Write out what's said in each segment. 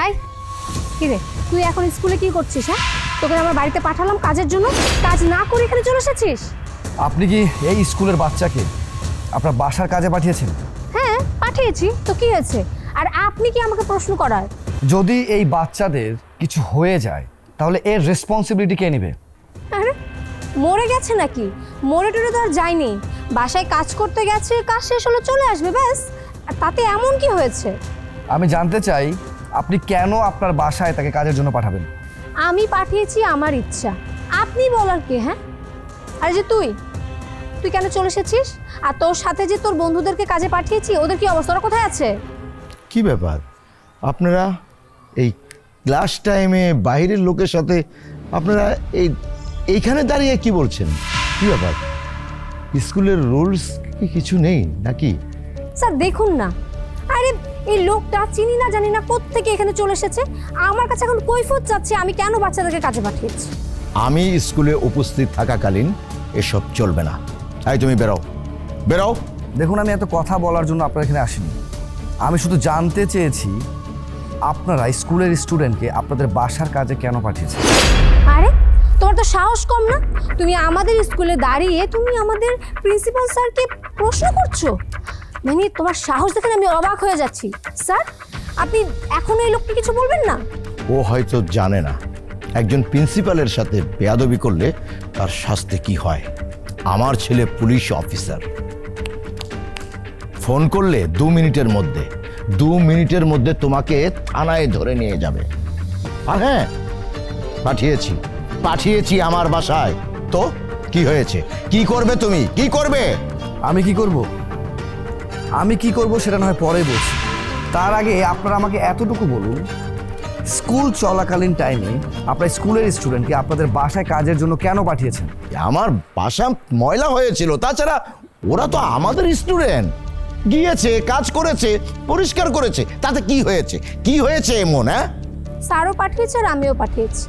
High কি রে তুই এখন স্কুলে কি করছিস হ্যাঁ? তোকে আমার বাড়িতে পাঠালাম কাজের জন্য কাজ না করে এখানে চলে এসেছিস? আপনি কি এই স্কুলের বাচ্চাকে আপনার বাসার কাজে পাঠিয়েছেন? হ্যাঁ পাঠিয়েছি। তো কি হয়েছে? আর আপনি কি আমাকে প্রশ্ন করার? যদি এই বাচ্চাদের কিছু হয়ে যায় তাহলে এর রেসপন্সিবিলিটি কে নেবে? আরে মরে গেছে নাকি? মরে টরে তো আর যায়নি। বাসায় কাজ করতে গেছে কাজ শেষ হলে চলে আসবে ব্যাস। আর তাতে এমন কি হয়েছে? আমি জানতে চাই আপনি কেন আপনার বাসায় তাকে কাজের জন্য পাঠাবেন? আমি পাঠিয়েছি আমার ইচ্ছা। আপনি বলার কে হ্যাঁ? আরে যে তুই তুই কেন চলে এসেছিস? আর তোর সাথে যে তোর বন্ধুদেরকে কাজে পাঠিয়েছি ওদের কি অবস্থা? ওরা কোথায় আছে? কি ব্যাপার? আপনারা এই ক্লাস টাইমে বাইরের লোকের সাথে আপনারা এই এইখানে দাঁড়িয়ে কি বলছেন? কি ব্যাপার? স্কুলের রুলস কি কিছু নেই নাকি? স্যার দেখুন না। এই লোকটা চিনি না জানি না কোত্থেকে এখানে চলে এসেছে। আমার কাছে এখন কৈফত যাচ্ছে আমি কেন বাচ্চাদেরকে কাজে পাঠিয়েছি? আমি স্কুলে উপস্থিত থাকাকালীন এসব চলবে না। তাই তুমি বেরাও বেরাও দেখুন আমি এত কথা বলার জন্য আপনার এখানে আসিনি। আমি শুধু জানতে চেয়েছি আপনারা স্কুলের স্টুডেন্টকে আপনাদের বাসার কাজে কেন পাঠিয়েছেন? আরে তোমার তো সাহস কম না? তুমি আমাদের স্কুলে দাঁড়িয়ে তুমি আমাদের প্রিন্সিপাল স্যারকে প্রশ্ন করছ? মানে তোমার সাহস দেখে আমি অবাক হয়ে যাচ্ছি। স্যার আপনি এখনও এই লোককে কিছু বলবেন না? ও হয়তো জানে না। একজন প্রিন্সিপালের সাথে বেয়াদবি করলে তার শাস্তি কি হয়? আমার ছেলে পুলিশ অফিসার। ফোন করলে দু মিনিটের মধ্যে দু মিনিটের মধ্যে তোমাকে থানায় ধরে নিয়ে যাবে। আর হ্যাঁ পাঠিয়েছি পাঠিয়েছি আমার বাসায়। তো কি হয়েছে? কি করবে তুমি? কি করবে? আমি কি করব? আমি কি করব সেটা না হয় পরে বলছি। তার আগে আপনারা আমাকে এতটুকু বলুন স্কুল চলাকালীন টাইমে আপনার স্কুলের স্টুডেন্টকে আপনাদের বাসায় কাজের জন্য কেন পাঠিয়েছেন? আমার বাসা ময়লা হয়েছিল তাছাড়া ওরা তো আমাদের স্টুডেন্ট গিয়েছে কাজ করেছে পরিষ্কার করেছে তাতে কি হয়েছে? কি হয়েছে এমন হ্যাঁ? স্যারও পাঠিয়েছে আর আমিও পাঠিয়েছি।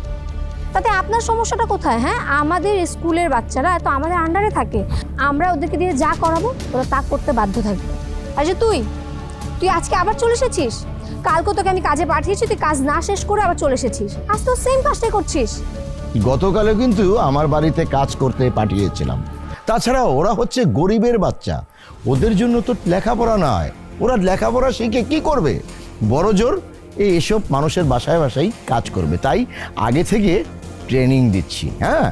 তাতে আপনার সমস্যাটা কোথায় হ্যাঁ? আমাদের স্কুলের বাচ্চারা তো আমাদের আন্ডারে থাকে। আমরা ওদেরকে দিয়ে যা করাবো ওরা তা করতে বাধ্য থাকবে। আর যে তুই তুই আজকে আবার চলে এসেছিস? কালকে তোকে আমি কাজে পাঠিয়েছি তুই কাজ না শেষ করে আবার চলে এসেছিস। আজ তো সেম কাজটাই করছিস। গতকালে কিন্তু আমার বাড়িতে কাজ করতে পাঠিয়েছিলাম। তাছাড়া ওরা হচ্ছে গরিবের বাচ্চা। ওদের জন্য তো লেখাপড়া নয়। ওরা লেখাপড়া শিখে কি করবে? বড় জোর এই এসব মানুষের বাসায় বাসায় কাজ করবে। তাই আগে থেকে ট্রেনিং দিচ্ছি হ্যাঁ?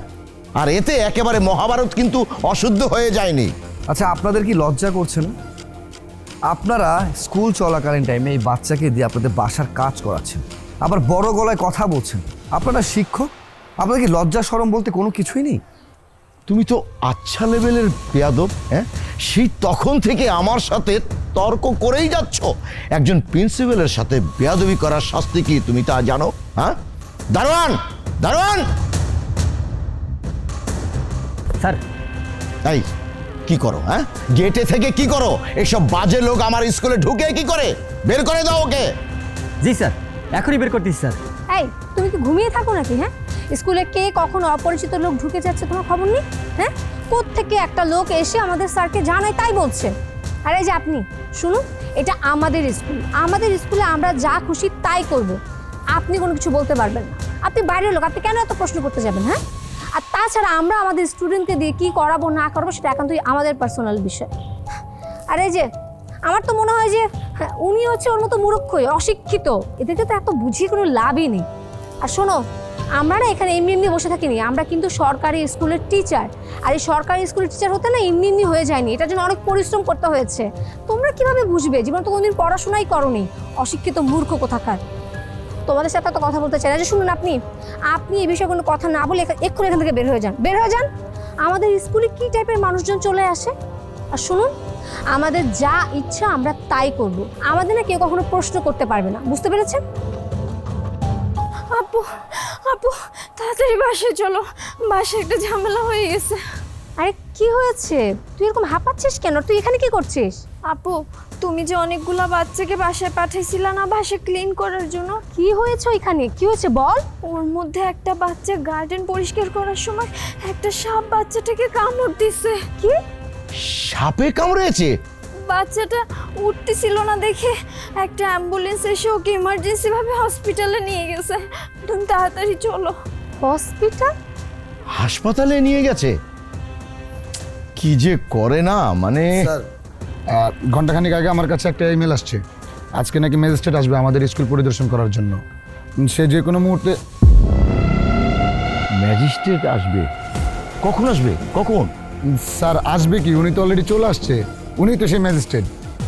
আর এতে একেবারে মহাভারত কিন্তু অশুদ্ধ হয়ে যায়নি। আচ্ছা আপনাদের কি লজ্জা করছে না? আপনারা স্কুল চলাকালীন টাইমে এই বাচ্চাকে দিয়ে আপনাদের বাসার কাজ করাচ্ছেন। আবার বড় গলায় কথা বলছেন। আপনারা শিক্ষক? আপনাদের কি লজ্জা সরম বলতে কোনো কিছুই নেই? তুমি তো আচ্ছা লেভেলের বেয়াদব হ্যাঁ? সেই তখন থেকে আমার সাথে তর্ক করেই যাচ্ছ। একজন প্রিন্সিপালের সাথে বেয়াদবি করার শাস্তি কি তুমি তা জানো হ্যাঁ? দারোয়ান! দারোয়ান! স্যার এই। কি করো হ্যাঁ? গেটে থেকে কি করো? এসব বাজে লোক আমার স্কুলে ঢুকে কি করে? বের করে দাও ওকে। জি স্যার। এখনই বের করতেছি স্যার। এই তুমি কি ঘুমিয়ে থাকো নাকি হ্যাঁ? স্কুলে কে কখন অপরিচিত লোক ঢুকে যাচ্ছে তোমার খবর নেই হ্যাঁ? থেকে একটা লোক এসে আমাদের স্যারকে জানায় তাই বলছে। আর এই যে আপনি শুনুন এটা আমাদের স্কুল। আমাদের স্কুলে আমরা যা খুশি তাই করব। আপনি কোনো কিছু বলতে পারবেন না। আপনি বাইরের লোক আপনি কেন এত প্রশ্ন করতে যাবেন হ্যাঁ? তাছাড়া আমরা আমাদের স্টুডেন্টকে দিয়ে কী করাবো না করাবো সেটা একান্তই আমাদের পার্সোনাল বিষয়। আর যে আমার তো মনে হয় যে হ্যাঁ, উনি হচ্ছে ওর মতো মূর্খই অশিক্ষিত। এদেরকে তো এত বুঝিয়ে কোনো লাভই নেই। আর শোনো আমরা না এখানে এমনি এমনি বসে থাকিনি আমরা কিন্তু সরকারি স্কুলের টিচার আর এই সরকারি স্কুলের টিচার হতে না এমনি এমনি হয়ে যায়নি এটার জন্য অনেক পরিশ্রম করতে হয়েছে। তোমরা কীভাবে বুঝবে? জীবন তো কোনোদিন পড়াশোনাই করনি। অশিক্ষিত মূর্খ কোথাকার? তোমাদের সাথে তো কথা বলতে চাই না। যে শুনুন আপনি আপনি এই বিষয়ে কোনো কথা না বলে এক্ষুনি এখান থেকে বের হয়ে যান। বের হয়ে যান? আমাদের স্কুলে কি টাইপের মানুষজন চলে আসে? আর শুনুন আমাদের যা ইচ্ছা আমরা তাই করব। আমাদের না কেউ কখনো প্রশ্ন করতে পারবে না। বুঝতে পেরেছেন? আপু আপু তাড়াতাড়ি বাসায় চলো। বাসায় একটা ঝামেলা হয়ে গেছে। আরে কি হয়েছে? তুই এরকম হাঁপাচ্ছিস কেন? তুই এখানে কি করছিস? আপু তুমি যে অনেকগুলা বাচ্চাকে বাসায় পাঠাইছিলা না বাসা ক্লিন করার জন্য? কি হয়েছে ওইখানে? কি হয়েছে বল? ওর মধ্যে একটা বাচ্চা গার্ডেন পরিষ্কার করার সময় একটা সাপ বাচ্চাটাকে কামড় দিছে। কি? সাপে কামড়েছে? বাচ্চাটা উঠতেছিল না দেখে একটা অ্যাম্বুলেন্স এসে ওকে ইমার্জেন্সি ভাবে হসপিটালে নিয়ে গেছে। তুমি তাড়াতাড়ি চলো। হসপিটাল হাসপাতালে নিয়ে গেছে? কি যে করে না মানে ঘন্টাখানিক আগে আমার কাছে একটা ইমেল আসছে। আজকে নাকি ম্যাজিস্ট্রেট আসবে আমাদের স্কুল পরিদর্শন করার জন্য। সে যে কোনো মুহূর্তে ম্যাজিস্ট্রেট আসবে? কখন আসবে? কখন? স্যার আসবে কি? উনি তো অলরেডি চলে আসছে। উনি তো সেই ম্যাজিস্ট্রেট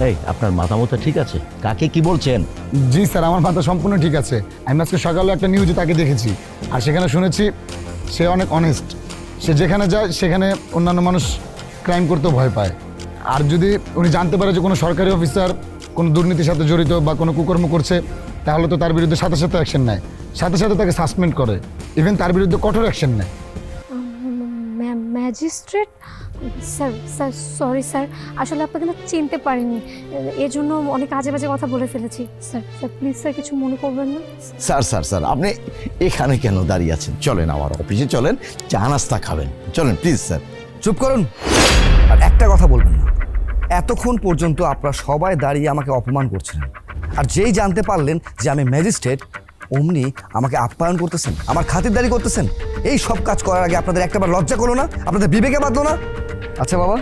এই আপনার মাথা মতো ঠিক আছে? কাকে কি বলছেন? জি স্যার আমার মাথা সম্পূর্ণ ঠিক আছে। আমি আজকে সকালে একটা নিউজে তাকে দেখেছি। আর সেখানে শুনেছি সে অনেক অনেস্ট সে যেখানে যায় সেখানে অন্যান্য মানুষ ক্রাইম করতেও ভয় পায়। আর যদি উনি জানতে পারে যে কোনো সরকারি অফিসার কোনো দুর্নীতির সাথে জড়িত বা কোনো কুকর্ম করছে তাহলে তো তার বিরুদ্ধে সাথে সাথে অ্যাকশন নেয়। সাথে সাথে তাকে সাসপেন্ড করে। ইভেন তার বিরুদ্ধে কঠোর অ্যাকশন নেয়। Magistrate sir sir sorry sir আসলে আপনাকে না চিনতে পারিনি। এর জন্য অনেক আজে বাজে কথা বলে ফেলেছি। স্যার স্যার প্লিজ স্যার কিছু মনে করবেন না? স্যার স্যার স্যার আপনি এখানে কেন দাঁড়িয়ে আছেন? চলেন আমার অফিসে চলেন। চা নাস্তা খাবেন। চলেন প্লিজ স্যার চুপ করুন। আর একটা কথা বলবেন না। এতক্ষণ পর্যন্ত আপনারা সবাই দাঁড়িয়ে আমাকে অপমান করছিলেন। আর যেই জানতে পারলেন যে আমি ম্যাজিস্ট্রেট, অমনি আমাকে আপ্যায়ন করতেছেন, আমার খাতিরদারি করতেছেন, এই সব কাজ করার আগে আপনাদের একটাবার লজ্জা করো না, আপনাদের বিবেকে বাঁধলো না। আচ্ছা বাবা,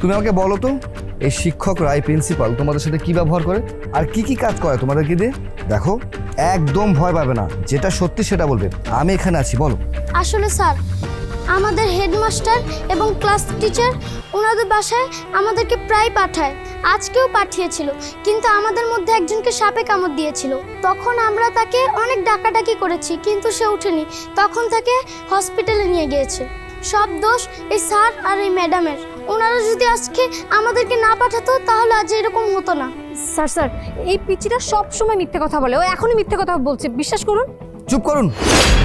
তুমি আমাকে বলো তো, এই শিক্ষকরা, এই প্রিন্সিপাল তোমাদের সাথে কী ব্যবহার করে? আর কি কি কাজ করে তোমাদেরকে দিয়ে দেখো, একদম ভয় পাবে না, যেটা সত্যি সেটা বলবে। আমি এখানে আছি, বলো। আসলে স্যার আমাদের হেডমাস্টার এবং ক্লাস টিচার ওনাদের বাসায় আমাদেরকে প্রায় পাঠায় আজকেও পাঠিয়েছিল। কিন্তু আমাদের মধ্যে একজনকে সাপে কামড় দিয়েছিল। তখন আমরা তাকে অনেক ডাকাডাকি করেছি কিন্তু সে ওঠেনি। তখন তাকে হসপিটালে নিয়ে গিয়েছে। সব দোষ এই স্যার আর এই ম্যাডামের। ওনারা যদি আজকে আমাদেরকে না পাঠাতো তাহলে আজ এরকম হতো না। স্যার স্যার এই পিচিটা সব সময় মিথ্যে কথা বলে। ও এখনই মিথ্যে কথা বলছে। বিশ্বাস করুন। চুপ করুন।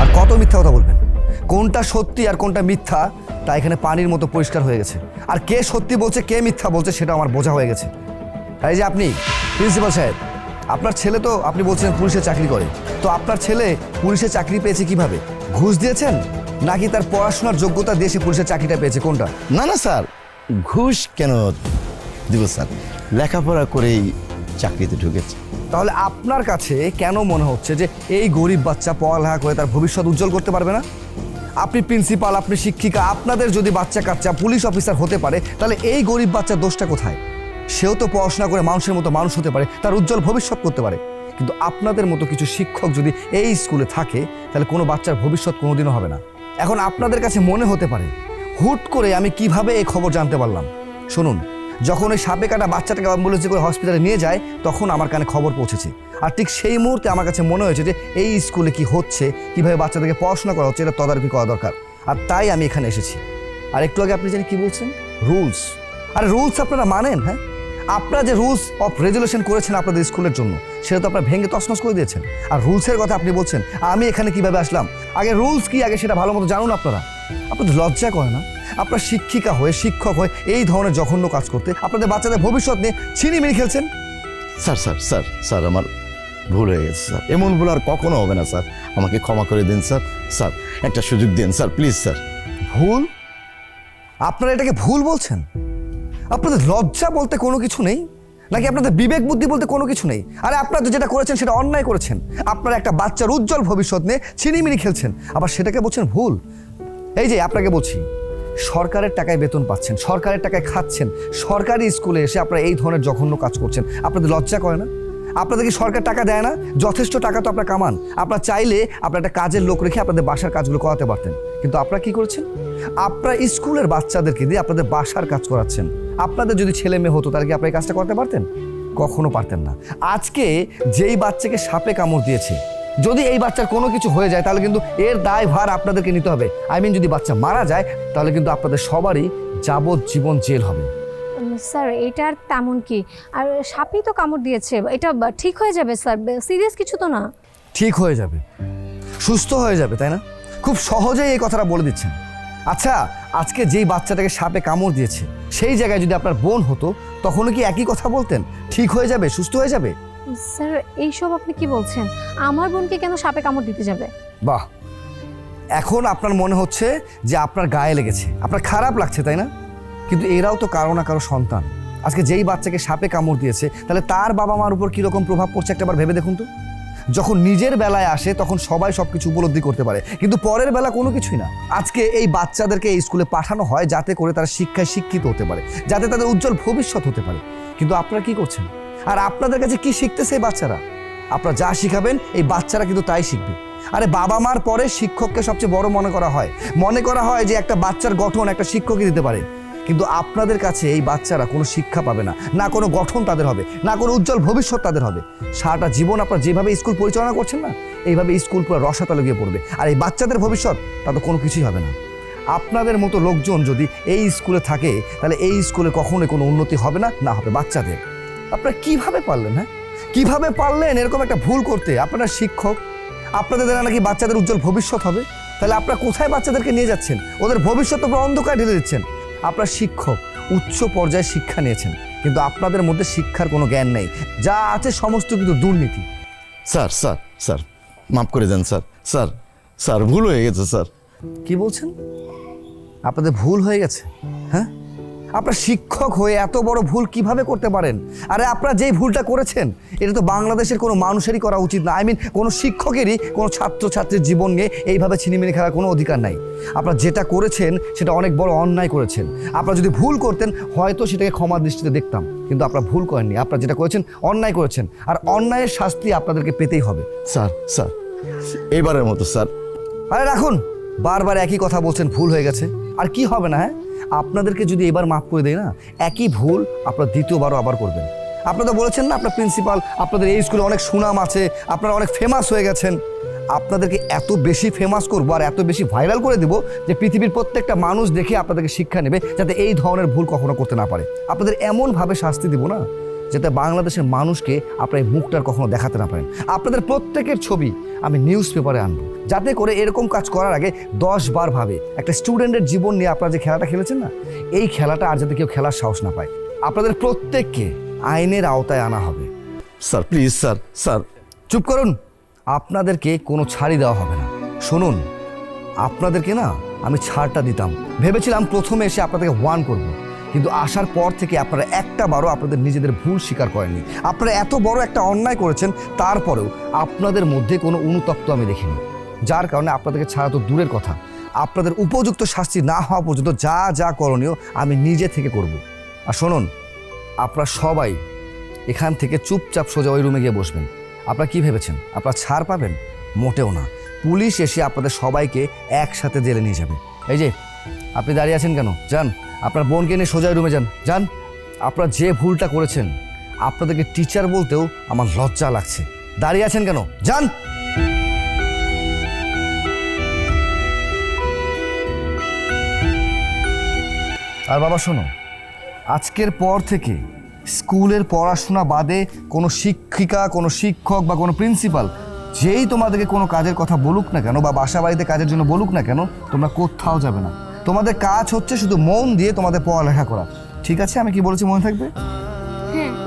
আর কত মিথ্যা কথা বলবেন? কোনটা সত্যি আর কোনটা মিথ্যা তা এখানে পানির মতো পরিষ্কার হয়ে গেছে। আর কে সত্যি বলছে, কে মিথ্যা বলছে সেটা আমার বোঝা হয়ে গেছে। এই যে আপনি, প্রিন্সিপাল সাহেব, আপনার ছেলে তো আপনি বলছিলেন পুলিশে চাকরি করে। তো আপনার ছেলে পুলিশে চাকরি পেয়েছে কীভাবে? ঘুষ দিয়েছেন? নাকি তার পড়াশোনার যোগ্যতা দিয়ে সে পুলিশের চাকরিটা পেয়েছে? কোনটা? না না, স্যার। ঘুষ কেন দিব, স্যার? লেখাপড়া করেই চাকরিতে ঢুকেছে। তাহলে আপনার কাছে কেন মনে হচ্ছে যে এই গরিব বাচ্চা পড়ালেখা করে তার ভবিষ্যৎ উজ্জ্বল করতে পারবে না? আপনি প্রিন্সিপাল আপনি শিক্ষিকা, আপনাদের যদি বাচ্চা কাচ্চা পুলিশ অফিসার হতে পারে, তাহলে এই গরিব বাচ্চার দোষটা কোথায়? সেও তো পড়াশোনা করে মানুষের মতো মানুষ হতে পারে, তার উজ্জ্বল ভবিষ্যৎ করতে পারে। কিন্তু আপনাদের মতো কিছু শিক্ষক যদি এই স্কুলে থাকে, তাহলে কোনো বাচ্চার ভবিষ্যৎ কোনোদিনও হবে না। এখন আপনাদের কাছে মনে হতে পারে, হুট করে আমি কীভাবে এই খবর জানতে পারলাম? শুনুন। যখন ওই সাপে কাটা বাচ্চাটাকে অ্যাম্বুলেন্সে করে হসপিটালে নিয়ে যায়, তখন আমার কানে খবর পৌঁছেছে। আর ঠিক সেই মুহূর্তে আমার কাছে মনে হয়েছে যে, এই স্কুলে কি হচ্ছে, কীভাবে বাচ্চাদেরকে পড়াশোনা করা হচ্ছে, এটা তদারকি করা দরকার। আর তাই আমি এখানে এসেছি। আর একটু আগে আপনি জানি কী বলছেন? রুলস। আর রুলস আপনারা মানেন হ্যাঁ? আপনারা যে রুলস অফ রেজুলেশন করেছেন আপনাদের স্কুলের জন্য, সেটা তো আপনারা ভেঙে তছনছ করে দিয়েছেন। আর রুলসের কথা আপনি বলছেন, আমি এখানে কীভাবে আসলাম? আগে রুলস কি, আগে সেটা ভালো মতো জানুন আপনারা। আপনাদের লজ্জা করে না। আপনার শিক্ষিকা হয়ে শিক্ষক হয়ে এই ধরনের জঘন্য কাজ করতে আপনাদের বাচ্চাদের ভবিষ্যৎ নিয়ে ছিনিমিনি খেলছেন? স্যার স্যার স্যার স্যার আমার ভুল হয়ে গেছে স্যার। এমন ভুল আর কখনো হবে না স্যার। আমাকে ক্ষমা করে দিন স্যার। স্যার একটা সুযোগ দিন স্যার প্লিজ স্যার। ভুল? আপনারা এটাকে ভুল বলছেন? আপনাদের লজ্জা বলতে কোনো কিছু নেই? নাকি আপনাদের বিবেক বুদ্ধি বলতে কোনো কিছু নেই? আরে আপনারা যেটা করেছেন সেটা অন্যায় করেছেন। আপনারা একটা বাচ্চার উজ্জ্বল ভবিষ্যৎ নিয়ে ছিনিমিনি খেলছেন। আবার সেটাকে বলছেন ভুল। এই যে আপনাকে বলছি সরকারের টাকায় বেতন পাচ্ছেন, সরকারের টাকায় খাচ্ছেন, সরকারি স্কুলে এসে আপনারা এই ধরনের জঘন্য কাজ করছেন। আপনাদের লজ্জা করে না? আপনাদের কি সরকার টাকা দেয় না? যথেষ্ট টাকা তো আপনারা কামান। আপনারা চাইলে আপনার একটা কাজের লোক রেখে আপনাদের বাসার কাজগুলো করাতে পারতেন। কিন্তু আপনারা কি করেছেন? আপনারা স্কুলের বাচ্চাদেরকে দিয়ে আপনাদের বাসার কাজ করাচ্ছেন। আপনাদের যদি ছেলে মেয়ে হতো, তাহলে কি আপনারা এই কাজটা করতে পারতেন? কখনো পারতেন না। আজকে যেই বাচ্চাকে সাপে কামড় দিয়েছে যদি এই বাচ্চার কোনো কিছু হয়ে যায় তাহলে কিন্তু এর দায় ভার আপনাদেরকে নিতে হবে। আই মিন যদি বাচ্চা মারা যায় তাহলে কিন্তু আপনাদের সবারই যাবজ্জীবন জেল হবে। স্যার এটা আর তেমন কি? আর সাপই তো কামড় দিয়েছে। এটা ঠিক হয়ে যাবে স্যার? সিরিয়াস কিছু তো না? ঠিক হয়ে যাবে। সুস্থ হয়ে যাবে তাই না? খুব সহজেই এই কথাটা বলে দিচ্ছেন। আচ্ছা আজকে যেই বাচ্চাটাকে সাপে কামড় দিয়েছে সেই জায়গায় যদি আপনার বোন হতো তখনও কি একই কথা বলতেন? ঠিক হয়ে যাবে? সুস্থ হয়ে যাবে? স্যার, এইসব আপনি কি বলছেন? আমার বোনকে কেন সাপে কামড় দিতে যাবে? বাহ। এখন আপনার মনে হচ্ছে যে আপনার গায়ে লেগেছে। আপনার খারাপ লাগছে, তাই না? কিন্তু এরাও তো কারও না কারও সন্তান। আজকে যেই বাচ্চাকে সাপে কামড় দিয়েছে, তাহলে তার বাবা মার উপর কীরকম প্রভাব পড়ছে একটাবার ভেবে দেখুন তো? যখন নিজের বেলায় আসে, তখন সবাই সব কিছু উপলব্ধি করতে পারে। কিন্তু পরের বেলা কোনো কিছুই না। আজকে এই বাচ্চাদেরকে এই স্কুলে পাঠানো হয় যাতে করে তারা শিক্ষায় শিক্ষিত হতে পারে, যাতে তাদের উজ্জ্বল ভবিষ্যৎ হতে পারে। কিন্তু আপনারা কি করছেন? আর আপনাদের কাছে কি শিখতেছে এই বাচ্চারা? আপনারা যা শিখাবেন, এই বাচ্চারা কিন্তু তাই শিখবে। আরে বাবা মার পরে শিক্ষককে সবচেয়ে বড় মনে করা হয়। মনে করা হয় যে একটা বাচ্চার গঠন একটা শিক্ষকই দিতে পারে। কিন্তু আপনাদের কাছে এই বাচ্চারা কোনো শিক্ষা পাবে না না কোনো গঠন তাদের হবে, না কোনো উজ্জ্বল ভবিষ্যৎ তাদের হবে। সারাটা জীবন আপনারা যেভাবে স্কুল পরিচালনা করছেন না, এইভাবে স্কুল পুরো রসাতলে গিয়ে পড়বে। আর এই বাচ্চাদের ভবিষ্যৎ, তা তো কোনো কিছুই হবে না। আপনাদের মতো লোকজন যদি এই স্কুলে থাকে, তাহলে এই স্কুলে কখনোই কোনো উন্নতি হবে না না হবে বাচ্চাদের। আপনারা কীভাবে পারলেন হ্যাঁ? কীভাবে পারলেন এরকম একটা ভুল করতে? আপনারা শিক্ষক আপনাদের দ্বারা নাকি বাচ্চাদের উজ্জ্বল ভবিষ্যৎ হবে? তাহলে আপনারা কোথায় বাচ্চাদেরকে নিয়ে যাচ্ছেন? ওদের ভবিষ্যৎ তো অন্ধকার ঢেলে দিচ্ছেন। আপনার শিক্ষক উচ্চ পর্যায়ে শিক্ষা নিয়েছেন কিন্তু আপনাদের মধ্যে শিক্ষার কোনো জ্ঞান নেই। যা আছে সমস্ত কিন্তু দুর্নীতি। স্যার স্যার স্যার মাফ করে দেন স্যার স্যার স্যার ভুল হয়ে গেছে স্যার। কি বলছেন? আপনাদের ভুল হয়ে গেছে হ্যাঁ? আপনার শিক্ষক হয়ে এত বড় ভুল কীভাবে করতে পারেন? আরে আপনারা যেই ভুলটা করেছেন এটা তো বাংলাদেশের কোনো মানুষেরই করা উচিত না। আই মিন কোনো শিক্ষকেরই কোনো ছাত্রছাত্রীর জীবন নিয়ে এইভাবে ছিনিমিনি খেলার কোনো অধিকার নাই। আপনারা যেটা করেছেন সেটা অনেক বড় অন্যায় করেছেন। আপনারা যদি ভুল করতেন হয়তো সেটাকে ক্ষমা দৃষ্টিতে দেখতাম। কিন্তু আপনারা ভুল করেননি। আপনারা যেটা করেছেন অন্যায় করেছেন। আর অন্যায়ের শাস্তি আপনাদেরকে পেতেই হবে। Sir sir. এবারের মতো স্যার। আরে রাখুন। বারবার একই কথা বলছেন ভুল হয়ে গেছে। আর কি হবে না হ্যাঁ? আপনাদেরকে যদি এবার মাফ করে দেয় না, একই ভুল আপনারা দ্বিতীয়বারও আবার করবেন। আপনারা বলেছেন না, আপনার প্রিন্সিপাল আপনাদের এই স্কুলে অনেক সুনাম আছে, আপনারা অনেক ফেমাস হয়ে গেছেন। আপনাদেরকে এত বেশি ফেমাস করব আর এত বেশি ভাইরাল করে দেবো যে পৃথিবীর প্রত্যেকটা মানুষ দেখে আপনাদেরকে শিক্ষা নেবে, যাতে এই ধরনের ভুল কখনো করতে না পারে। আপনাদের এমনভাবে শাস্তি দেবো না। যাতে বাংলাদেশের মানুষকে আপনার এই মুখটার কখনো দেখাতে না পারেন। আপনাদের প্রত্যেকের ছবি আমি নিউজ পেপারে আনব। যাতে করে এরকম কাজ করার আগে দশ বার ভাবে একটা স্টুডেন্টের জীবন নিয়ে আপনারা যে খেলাটা খেলেছেন না এই খেলাটা আর যাতে কেউ খেলার সাহস না পায়। আপনাদের প্রত্যেককে আইনের আওতায় আনা হবে। Sir please sir sir. চুপ করুন। আপনাদেরকে কোনো ছাড়ই দেওয়া হবে না। শুনুন আপনাদেরকে না আমি ছাড়টা দিতাম। ভেবেছিলাম প্রথমে এসে আপনাদেরকে ওয়ান করব। কিন্তু আসার পর থেকে আপনারা একটা বারও আপনাদের নিজেদের ভুল স্বীকার করেননি। আপনারা এত বড় একটা অন্যায় করেছেন, তারপরেও আপনাদের মধ্যে কোনো অনুতপ্ত আমি দেখিনি। যার কারণে আপনাদেরকে ছাড়া তো দূরের কথা। আপনাদের উপযুক্ত শাস্তি না হওয়া পর্যন্ত যা যা করণীয় আমি নিজে থেকে করব। আর শুনুন, আপনারা সবাই এখান থেকে চুপচাপ সোজা ওই রুমে গিয়ে বসবেন। আপনারা কি ভেবেছেন? আপনারা ছাড় পাবেন? মোটেও না। পুলিশ এসে আপনাদের সবাইকে একসাথে জেলে নিয়ে যাবে। এই যে, আপনি দাঁড়িয়ে আছেন কেন? যান। আপনার বোনকে নিয়ে সোজা রুমে যান। যান, আপনারা যে ভুলটা করেছেন, আপনাদেরকে টিচার বলতেও আমার লজ্জা লাগছে। দাঁড়িয়ে আছেন কেন? যান! আর বাবা, শোনো, আজকের পর থেকে স্কুলের পড়াশোনা বাদে কোনো শিক্ষিকা, কোনো শিক্ষক বা কোনো প্রিন্সিপাল যেই তোমাদেরকে কোনো কাজের কথা বলুক না কেন বা বাসা বাড়িতে কাজের জন্য বলুক না কেন, তোমরা কোথাও যাবে না। তোমাদের কাজ হচ্ছে শুধু মন দিয়ে তোমাদের পড়ালেখা করা। ঠিক আছে? আমি কি বলেছি মনে থাকবে? হ্যাঁ।